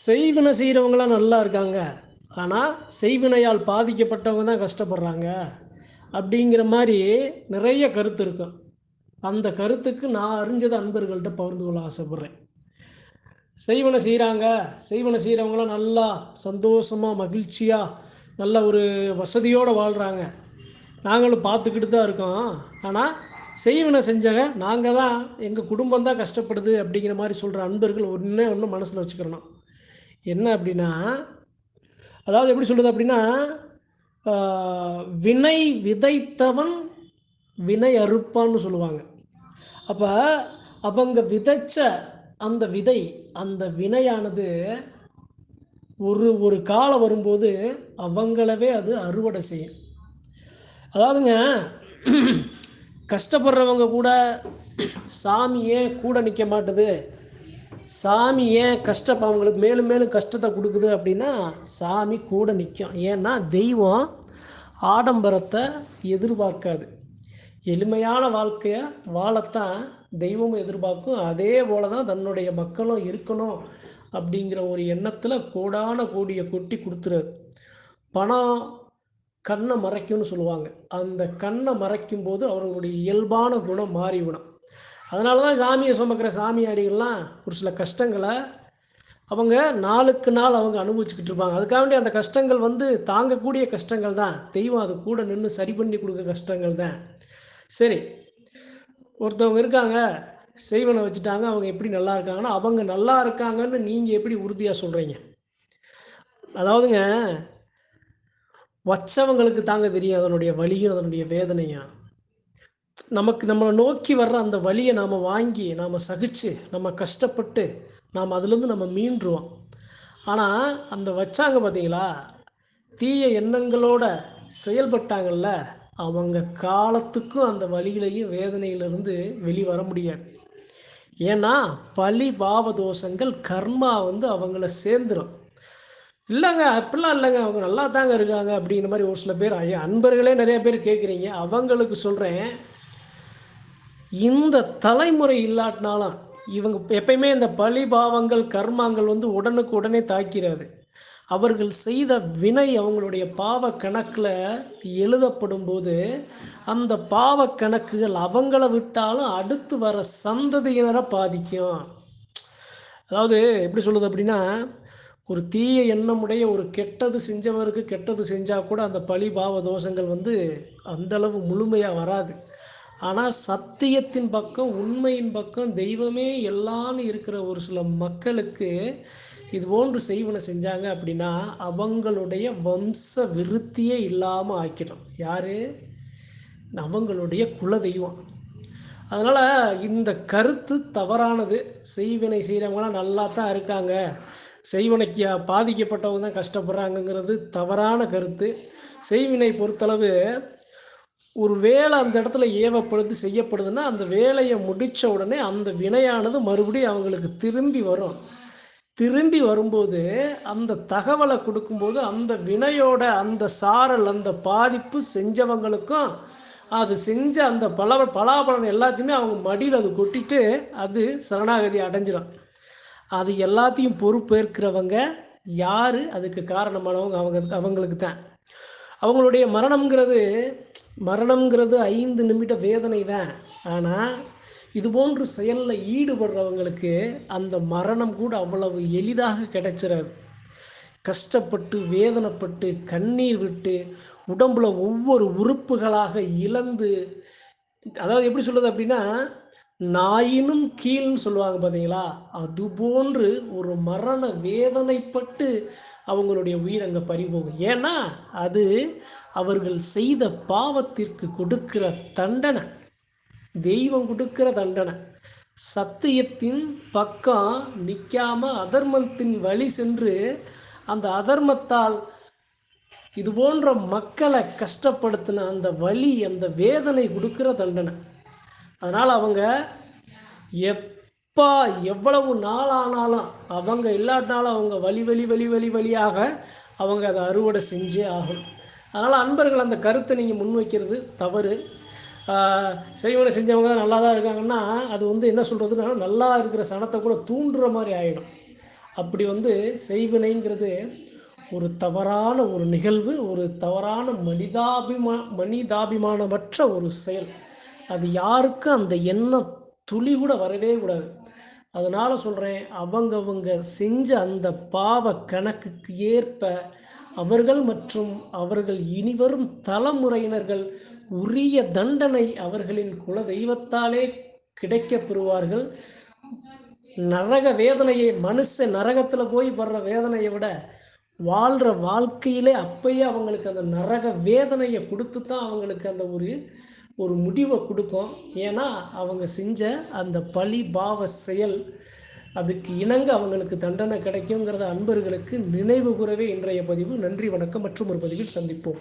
செய்வினை செய்கிறவங்களாம் நல்லா இருக்காங்க. ஆனால் செய்வினையால் பாதிக்கப்பட்டவங்க தான் கஷ்டப்படுறாங்க. அப்படிங்கிற மாதிரி நிறைய கருத்து இருக்கும் அந்த கருத்துக்கு நான் அறிஞ்சதை அன்பர்கள்ட்ட பகிர்ந்து கொள்ள ஆசைப்பட்றேன். செய்வனை செய்கிறாங்க செய்வனை செய்கிறவங்களாம் நல்லா சந்தோஷமாக மகிழ்ச்சியாக நல்ல ஒரு வசதியோடு வாழ்கிறாங்க நாங்களும் பார்த்துக்கிட்டு தான் இருக்கோம். ஆனால் செய்வனை செஞ்சவங்க நாங்கள் தான் எங்கள் குடும்பம் தான் கஷ்டப்படுது அப்படிங்கிற மாதிரி சொல்கிற அன்பர்கள் ஒன்றே ஒன்று மனசில் வச்சுக்கிறணும் என்ன அப்படின்னா அதாவது எப்படி சொல்கிறது அப்படின்னா வினை விதைத்தவன் வினை அறுப்பான்னு சொல்லுவாங்க. அப்போ அவங்க விதைச்ச அந்த விதை அந்த வினையானது ஒரு ஒரு காலம் வரும்போது அவங்களவே அது அறுவடை செய்யும். அதாவதுங்க கஷ்டப்படுறவங்க கூட சாமியே கூட நிற்க மாட்டுது. சாமி ஏன் கஷ்டம் அவங்களுக்கு மேலும் மேலும் கஷ்டத்தை கொடுக்குது அப்படின்னா சாமி கூட நிற்கும் ஏன்னா தெய்வம் ஆடம்பரத்தை எதிர்பார்க்காது. எளிமையான வாழ்க்கையை வாழத்தான் தெய்வமும் எதிர்பார்க்கும். அதே போல தான் தன்னுடைய மக்களும் இருக்கணும் அப்படிங்கிற ஒரு எண்ணத்தில் கோடான கோடியை கொட்டி கொடுத்துருது பணம் கண்ணை மறைக்கும்னு சொல்லுவாங்க. அந்த கண்ணை மறைக்கும் போது அவர்களுடைய இயல்பான குணம் மாறிவிடும். அதனால தான் சாமியை சுமக்கிற சாமியாடிகள்லாம் ஒரு சில கஷ்டங்களை அவங்க நாளுக்கு நாள் அவங்க அனுபவிச்சுக்கிட்டு இருப்பாங்க. அதுக்காக வேண்டிய அந்த கஷ்டங்கள் வந்து தாங்கக்கூடிய கஷ்டங்கள் தான். தெய்வம் அது கூட நின்று சரி பண்ணி கொடுக்க கஷ்டங்கள் தான். சரி ஒருத்தவங்க இருக்காங்க செய்வனை வச்சுட்டாங்க அவங்க எப்படி நல்லா இருக்காங்கன்னா அவங்க நல்லா இருக்காங்கன்னு நீங்கள் எப்படி உறுதியாக சொல்கிறீங்க அதாவதுங்க வச்சவங்களுக்கு தாங்க தெரியும் அதனுடைய வலியும் அதனுடைய வேதனையும். நமக்கு நம்மளை நோக்கி வர்ற அந்த வழியை நாம் வாங்கி நாம் சகிச்சு நம்ம கஷ்டப்பட்டு நாம் அதுலேருந்து நம்ம மீண்டுருவோம். ஆனால் அந்த வச்சாங்க பார்த்தீங்களா தீய எண்ணங்களோட செயல்பட்டாங்கல்ல அவங்க காலத்துக்கும் அந்த வழியிலையும் வேதனையிலிருந்து வெளிவர முடியாது. ஏன்னா பழி பாவ தோஷங்கள் கர்மா வந்து அவங்கள சேர்ந்துடும் இல்லைங்க அப்படிலாம் இல்லைங்க அவங்க நல்லா தாங்க இருக்காங்க அப்படிங்கிற மாதிரி ஒரு சில பேர் ஐயா அன்பர்களே நிறைய பேர் கேட்குறீங்க அவங்களுக்கு சொல்கிறேன் இந்த தலைமுறை இல்லாட்டினாலும் இவங்க எப்பயுமே இந்த பழி பாவங்கள் கர்மாங்கள் வந்து உடனுக்கு உடனே தாக்கிறாது அவர்கள் செய்த வினை அவங்களுடைய பாவ கணக்கில் எழுதப்படும் போது அந்த பாவ கணக்குகள் அவங்கள விட்டாலும் அடுத்து வர சந்ததியினரை பாதிக்கும். அதாவது எப்படி சொல்லுது அப்படின்னா ஒரு தீய எண்ணமுடைய ஒரு கெட்டது செஞ்சவருக்கு கெட்டது செஞ்சால் கூட அந்த பழி பாவ தோஷங்கள் வந்து அந்தளவு முழுமையாக வராது. ஆனால் சத்தியத்தின் பக்கம் உண்மையின் பக்கம் தெய்வமே எல்லான்னு இருக்கிற ஒரு சில மக்களுக்கு இது போன்று செய்வனை செஞ்சாங்க அப்படின்னா அவங்களுடைய வம்ச விருத்தியே இல்லாமல் ஆக்கிடும் யார்? அவங்களுடைய குலதெய்வம் அதனால் இந்த கருத்து தவறானது. செய்வினை செய்கிறவங்களாம் நல்லா தான் இருக்காங்க. செய்வினைக்கு பாதிக்கப்பட்டவங்க தான் கஷ்டப்படுறாங்கங்கிறது தவறான கருத்து. செய்வினை பொறுத்தளவு ஒரு வேலை அந்த இடத்துல ஏவப்படுது செய்யப்படுதுன்னா அந்த வேலையை முடித்த உடனே அந்த வினையானது மறுபடியும் அவங்களுக்கு திரும்பி வரும். திரும்பி வரும்போது அந்த தகவலை கொடுக்கும்போது அந்த வினையோட அந்த சாரல் அந்த பாதிப்பு செஞ்சவங்களுக்கும் அது செஞ்ச அந்த பல பலாபலன் எல்லாத்தையுமே அவங்க மடியில் அது கொட்டிட்டு அது சரணாகதி அடைஞ்சிடும் அது எல்லாத்தையும் பொறுப்பேற்கிறவங்க யார்? அதுக்கு காரணமானவங்க அவங்க அவங்களுக்கு தான் அவங்களுடைய மரணம்ங்கிறது மரணம்ங்கிறது ஐந்து நிமிட வேதனை தான். ஆனால் இது போன்று செயலில் ஈடுபடுறவங்களுக்கு அந்த மரணம் கூட அவ்வளவு எளிதாக கிடைச்சிடாது கஷ்டப்பட்டு வேதனைப்பட்டு கண்ணீர் விட்டு உடம்புல ஒவ்வொரு உறுப்புகளாக இழந்து அதாவது எப்படி சொல்கிறது அப்படின்னா நாயினும் கீழ்னு சொல்லுவாங்க பார்த்தீங்களா அது போன்று ஒரு மரண வேதனைப்பட்டு அவங்களுடைய உயிர் அங்கே பறிபோகும். ஏன்னா அது அவர்கள் செய்த பாவத்திற்கு கொடுக்கிற தண்டனை. தெய்வம் கொடுக்கிற தண்டனை. சத்தியத்தின் பக்கம் நிற்காம அதர்மத்தின் வழி சென்று அந்த அதர்மத்தால் இது போன்ற மக்களை கஷ்டப்படுத்தின அந்த வழி அந்த வேதனை கொடுக்கிற தண்டனை. அதனால் அவங்க எப்போ எவ்வளவு நாளானாலும் அவங்க இல்லாட்டினாலும் அவங்க வழி வழி வழி வழி வழியாக அவங்க அதை அறுவடை செஞ்சே ஆகணும் அதனால் அன்பர்கள் அந்த கருத்தை நீங்கள் முன்வைக்கிறது தவறு. செய்வனை செஞ்சவங்க நல்லா தான் இருக்காங்கன்னா அது வந்து என்ன சொல்கிறதுன்னா நல்லா இருக்கிற சனத்தை கூட தூண்டுற மாதிரி ஆகிடும் அப்படி வந்து செய்வினைங்கிறது ஒரு தவறான ஒரு நிகழ்வு ஒரு தவறான மனிதாபிமா மனிதாபிமானமற்ற ஒரு செயல். அது யாருக்கும் அந்த எண்ணம் துளி கூட வரவே கூடாது. அதனால் சொல்கிறேன் அவங்கவங்க செஞ்ச அந்த பாவ கணக்குக்கு ஏற்ப அவர்கள் மற்றும் அவர்கள் இனிவரும் தலைமுறையினர்கள் உரிய தண்டனை அவர்களின் குல தெய்வத்தாலே கிடைக்கப் பெறுவார்கள். நரக வேதனையை மனுஷ நரகத்தில் போய் படுற வேதனையை விட வாழ்கிற வாழ்க்கையிலே அப்பயே அவங்களுக்கு அந்த நரக வேதனையை கொடுத்து தான் அவங்களுக்கு அந்த ஒரு ஒரு முடிவை கொடுக்கும். ஏன்னா அவங்க செஞ்ச அந்த பழி பாவ செயல் அதுக்கு இணங்க அவங்களுக்கு தண்டனை கிடைக்குங்கிறத அன்பர்களுக்கு நினைவு கூறவே இன்றைய பதிவு. நன்றி வணக்கம் மற்றும் ஒரு பதிவில் சந்திப்போம்.